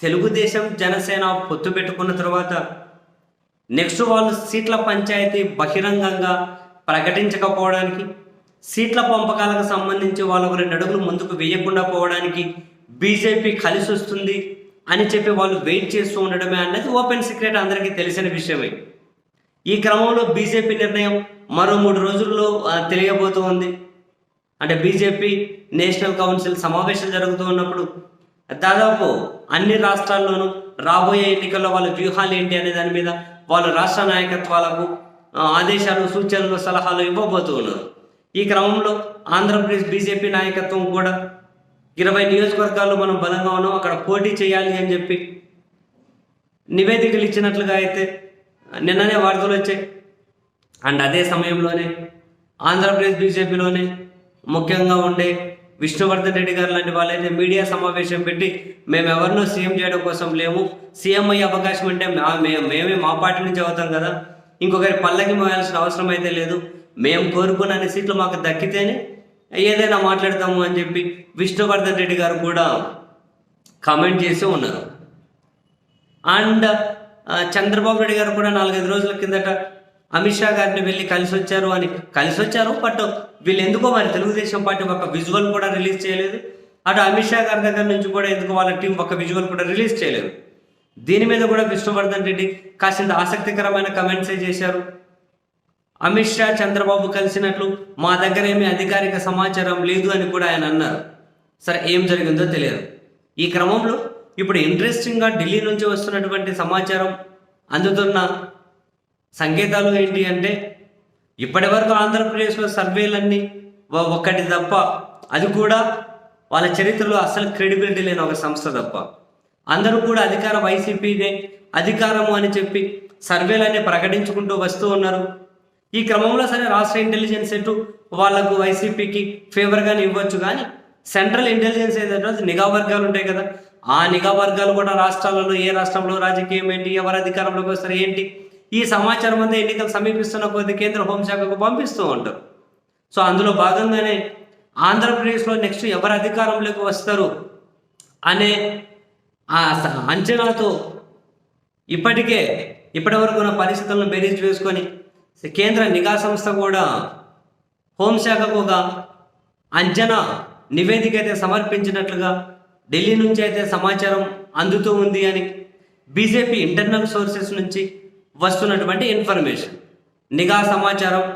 తెలుగుదేశం జనసేన పొత్తు పెట్టుకున్న తర్వాత నెక్స్ట్ వాళ్ళు సీట్ల పంచాయతీ బహిరంగంగా ప్రకటించకపోవడానికి సీట్ల పంపకాలకు సంబంధించి వాళ్ళకు రెండు అడుగులు ముందుకు వేయకుండా పోవడానికి బీజేపీ కలిసి వస్తుంది అని చెప్పి వాళ్ళు వెయిట్ చేస్తూ ఉండడమే అన్నది ఓపెన్ సీక్రెట్ అందరికీ తెలిసిన విషయమే. ఈ క్రమంలో బీజేపీ నిర్ణయం మరో మూడు రోజుల్లో తెలియబోతూ ఉంది. అంటే బీజేపీ నేషనల్ కౌన్సిల్ సమావేశాలు జరుగుతూ ఉన్నప్పుడు దాదాపు అన్ని రాష్ట్రాల్లోనూ రాబోయే ఎన్నికల్లో వాళ్ళ వ్యూహాలు ఏంటి అనే దాని మీద వాళ్ళ రాష్ట్ర నాయకత్వాలకు ఆదేశాలు సూచనలు సలహాలు ఇవ్వబోతూ ఉన్నారు. ఈ క్రమంలో ఆంధ్రప్రదేశ్ బీజేపీ నాయకత్వం కూడా ఇరవై నియోజకవర్గాల్లో మనం బలంగా ఉన్నాం అక్కడ పోటీ చేయాలి అని చెప్పి నివేదికలు ఇచ్చినట్లుగా అయితే నిన్ననే వార్తలు వచ్చాయి. అండ్ అదే సమయంలోనే ఆంధ్రప్రదేశ్ బీజేపీలోనే ముఖ్యంగా ఉండే విష్ణువర్ధన్ రెడ్డి గారు లాంటి వాళ్ళైతే మీడియా సమావేశం పెట్టి మేము ఎవరినో సీఎం చేయడం కోసం లేము సీఎం అయ్యే అవకాశం అంటే మేమే మా పార్టీ నుంచి అవుతాం కదా. ఇంకొకరి పల్లకి మోయాల్సిన అవసరం అయితే లేదు. మేము కోరుకున్న అన్ని సీట్లు మాకు దక్కితేనే ఏదైనా మాట్లాడతాము అని చెప్పి విష్ణువర్ధన్ రెడ్డి గారు కూడా కామెంట్ చేసి ఉన్నారు. అండ్ ఆ, చంద్రబాబు రెడ్డి గారు కూడా నాలుగైదు రోజుల కిందట అమిత్ షా గారిని వెళ్ళి కలిసి వచ్చారు అని కలిసి వచ్చారు బట్ వీళ్ళు ఎందుకో మరి తెలుగుదేశం పార్టీ ఒక విజువల్ కూడా రిలీజ్ చేయలేదు. అటు అమిత్ షా గారి దగ్గర నుంచి కూడా ఎందుకు వాళ్ళ టీం ఒక విజువల్ కూడా రిలీజ్ చేయలేదు. దీని మీద కూడా విష్ణువర్ధన్ రెడ్డి కాసింత ఆసక్తికరమైన కమెంట్సే చేశారు. అమిత్ షా చంద్రబాబు కలిసినట్లు మా దగ్గర ఏమీ అధికారిక సమాచారం లేదు అని కూడా ఆయన అన్నారు. సరే ఏం జరిగిందో తెలియదు. ఈ క్రమంలో ఇప్పుడు ఇంట్రెస్టింగ్గా ఢిల్లీ నుంచి వస్తున్నటువంటి సమాచారం అందుతున్న సంకేతాలు ఏంటి అంటే ఇప్పటి వరకు ఆంధ్రప్రదేశ్లో సర్వేలన్నీ ఒక్కటి తప్ప అది కూడా వాళ్ళ చరిత్రలో అసలు క్రెడిబిలిటీ లేని ఒక సంస్థ తప్ప. అందరూ కూడా అధికార వైసీపీనే అధికారము అని చెప్పి సర్వేలన్నీ ప్రకటించుకుంటూ వస్తూ ఉన్నారు. ఈ క్రమంలో సరే రాష్ట్ర ఇంటెలిజెన్స్ ఎటు వాళ్ళకు వైసీపీకి ఫేవర్గానే ఇవ్వచ్చు కానీ సెంట్రల్ ఇంటెలిజెన్స్ ఏదంటే నిఘా వర్గాలు ఉంటాయి కదా ఆ నిఘా వర్గాలు కూడా రాష్ట్రాలలో ఏ రాష్ట్రంలో రాజకీయం ఏంటి ఎవరు అధికారంలోకి వస్తారు ఏంటి? ఈ సమాచారం అంతా ఎన్నికలు సమీపిస్తున్న కొద్ది కేంద్ర హోంశాఖకు పంపిస్తూ ఉంటారు. సో అందులో భాగంగానే ఆంధ్రప్రదేశ్లో నెక్స్ట్ ఎవరు అధికారంలోకి వస్తారు అనే ఆ అంచనాతో ఇప్పటికే ఇప్పటివరకు ఉన్న పరిస్థితులను బెరీజ్ వేసుకొని కేంద్ర నిఘా సంస్థ కూడా హోంశాఖకు ఒక అంచనా నివేదిక అయితే సమర్పించినట్లుగా ఢిల్లీ నుంచి అయితే సమాచారం అందుతూ ఉంది అని బీజేపీ ఇంటర్నల్ సోర్సెస్ నుంచి వస్తున్నటువంటి ఇన్ఫర్మేషన్ నిఘా సమాచారం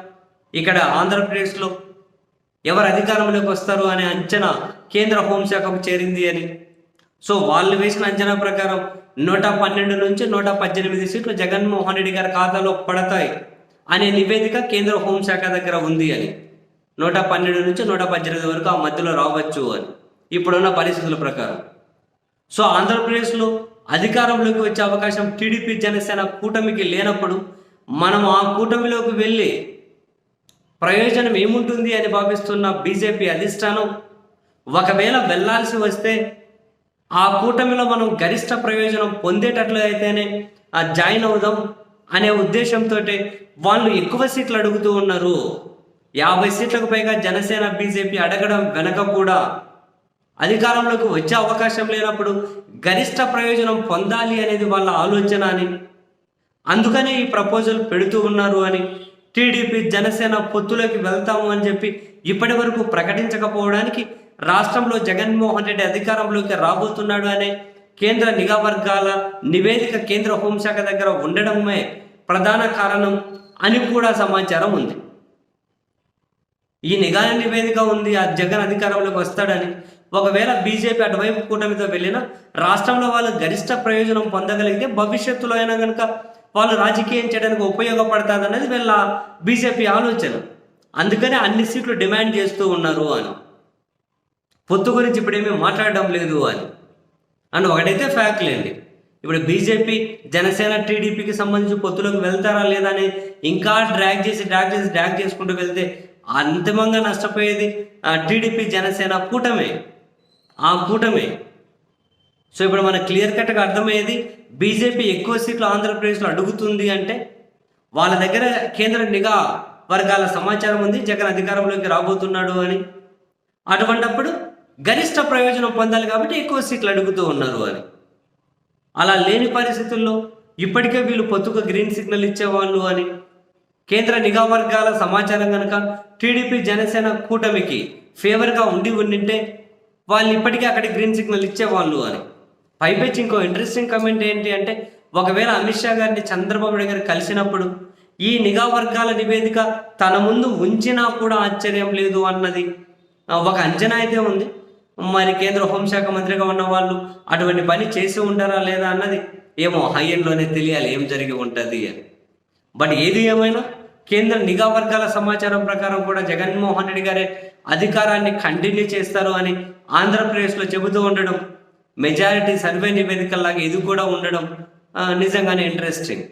ఇక్కడ ఆంధ్రప్రదేశ్లో ఎవరు అధికారంలోకి వస్తారు అనే అంచనా కేంద్ర హోంశాఖకు చేరింది అని. సో వాళ్ళు వేసిన అంచనా ప్రకారం నూట పన్నెండు నుంచి నూట పద్దెనిమిది సీట్లు జగన్మోహన్ రెడ్డి గారి ఖాతాలో పడతాయి అనే నివేదిక కేంద్ర హోంశాఖ దగ్గర ఉంది అని. నూట పన్నెండు నుంచి నూట పద్దెనిమిది వరకు ఆ మధ్యలో రావచ్చు అని. ఇప్పుడున్న పరిస్థితుల ప్రకారం. సో ఆంధ్రప్రదేశ్లో అధికారంలోకి వచ్చే అవకాశం టీడీపీ జనసేన కూటమికి లేనప్పుడు మనం ఆ కూటమిలోకి వెళ్ళి ప్రయోజనం ఏముంటుంది అని భావిస్తున్న బీజేపీ అధిష్టానం ఒకవేళ వెళ్ళాల్సి వస్తే ఆ కూటమిలో మనం గరిష్ట ప్రయోజనం పొందేటట్లు అయితేనే ఆ జాయిన్ అవుదాం అనే ఉద్దేశంతో వాళ్ళు ఎక్కువ సీట్లు అడుగుతూ ఉన్నారు. యాభై సీట్లకు పైగా జనసేన బీజేపీ అడగడం వెనక కూడా అధికారంలోకి వచ్చే అవకాశం లేనప్పుడు గరిష్ట ప్రయోజనం పొందాలి అనేది వాళ్ళ ఆలోచన అని. అందుకనే ఈ ప్రపోజల్ పెడుతూ ఉన్నారు అని టీడీపీ జనసేన పొత్తులోకి వెళ్తాము అని చెప్పి ఇప్పటి వరకు ప్రకటించకపోవడానికి రాష్ట్రంలో జగన్మోహన్ రెడ్డి అధికారంలోకి రాబోతున్నాడు అనే కేంద్ర నిఘా వర్గాల నివేదిక కేంద్ర హోంశాఖ దగ్గర ఉండడమే ప్రధాన కారణం అని కూడా సమాచారం ఉంది. ఈ నిఘా నివేదిక ఉంది ఆ జగన్ అధికారంలోకి వస్తాడని ఒకవేళ బీజేపీ అటువైపు కూటమితో వెళ్ళినా రాష్ట్రంలో వాళ్ళు గరిష్ట ప్రయోజనం పొందగలిగితే భవిష్యత్తులో అయినా కనుక వాళ్ళు రాజకీయం చేయడానికి ఉపయోగపడుతుంది అనేది వీళ్ళ బీజేపీ ఆలోచన. అందుకనే అన్ని సీట్లు డిమాండ్ చేస్తూ ఉన్నారు అని. పొత్తు గురించి ఇప్పుడేమీ మాట్లాడడం లేదు అని. అండ్ ఒకటైతే ఫ్యాక్ట్ లేండి. ఇప్పుడు బీజేపీ జనసేన టీడీపీకి సంబంధించి పొత్తులోకి వెళ్తారా లేదా అని ఇంకా డ్రాగ్ చేసి డ్రాగ్ చేసి డ్రాగ్ చేసుకుంటూ వెళ్తే అంతిమంగా నష్టపోయేది టీడీపీ జనసేన కూటమే. ఆ కూటమే. సో ఇప్పుడు మనకు క్లియర్ కట్గా అర్థమయ్యేది బీజేపీ ఎక్కువ సీట్లు ఆంధ్రప్రదేశ్లో అడుగుతుంది అంటే వాళ్ళ దగ్గర కేంద్ర నిఘా వర్గాల సమాచారం ఉంది జగన్ అధికారంలోకి రాబోతున్నాడు అని. అటువంటప్పుడు గరిష్ట ప్రయోజనం పొందాలి కాబట్టి ఎక్కువ సీట్లు అడుగుతూ ఉన్నారు అని. అలా లేని పరిస్థితుల్లో ఇప్పటికే వీళ్ళు పొత్తుకు గ్రీన్ సిగ్నల్ ఇచ్చేవాళ్ళు అని. కేంద్ర నిఘా వర్గాల సమాచారం కనుక టీడీపీ జనసేన కూటమికి ఫేవర్గా ఉండి ఉండింటే వాళ్ళు ఇప్పటికీ అక్కడ గ్రీన్ సిగ్నల్ ఇచ్చేవాళ్ళు అని. పైపెచ్చి ఇంకో ఇంట్రెస్టింగ్ కమెంట్ ఏంటి అంటే ఒకవేళ అమిత్ షా గారిని చంద్రబాబు నాయుడు గారు కలిసినప్పుడు ఈ నిఘా వర్గాల నివేదిక తన ముందు ఉంచినా కూడా ఆశ్చర్యం లేదు అన్నది. ఒక అంచనా అయితే ఉంది. మరి కేంద్ర హోంశాఖ మంత్రిగా ఉన్న వాళ్ళు అటువంటి పని చేసి ఉంటారా లేదా అన్నది ఏమో హైయన్లోనే తెలియాలి ఏం జరిగి ఉంటుంది అని. బట్ ఏది ఏమైనా కేంద్ర నిఘా వర్గాల సమాచారం ప్రకారం కూడా జగన్మోహన్ రెడ్డి గారే అధికారాన్ని కంటిన్యూ చేస్తారు అని ఆంధ్రప్రదేశ్లో చెబుతూ ఉండడం మెజారిటీ సర్వే నివేదికల్లాగా ఇది కూడా ఉండడం నిజంగానే ఇంట్రెస్టింగ్